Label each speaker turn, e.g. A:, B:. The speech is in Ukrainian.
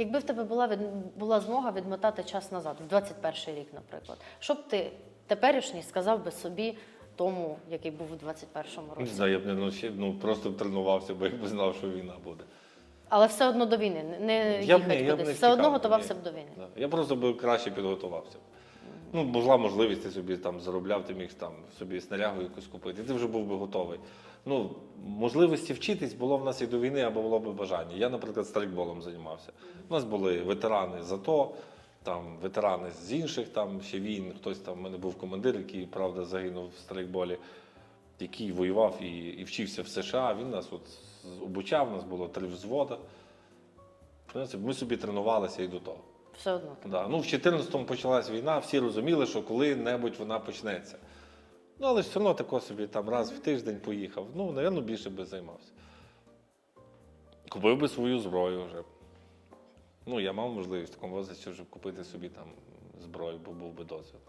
A: Якби в тебе була від... була змога відмотати час назад, в 21 рік, наприклад, що б ти теперішній сказав би собі тому, який був у 21-му році?
B: Не знаю, я б не навчив, ну просто б тренувався, бо якби знав, що війна буде.
A: Але все одно до війни, не-
B: я
A: їхати б
B: не- я б не
A: все одно
B: втікав,
A: готувався
B: ні.
A: б до війни.
B: Да. Я просто би краще підготувався. Ну, була можливість, ти собі там заробляв, ти міг там собі снарягу якусь купити, ти вже був би готовий. Ну, можливості вчитись було в нас і до війни, або було б бажання. Я, наприклад, страйкболом займався. У нас були ветерани з АТО, там ветерани з інших там ще війн. Хтось там, в мене був командир, який, правда, загинув в страйкболі, який воював і, і вчився в США. Він нас от обучав, у нас було три взвода. Ми собі тренувалися і до того.
A: Все одно.
B: Да. Ну, в 14-му почалась війна, всі розуміли, що коли-небудь вона почнеться. Ну, але все одно тако собі там раз в тиждень поїхав. Ну, напевно, більше би займався. Купив би свою зброю вже. Ну, я мав можливість в такому возрасті вже купити собі там зброю, бо був би дозвіл.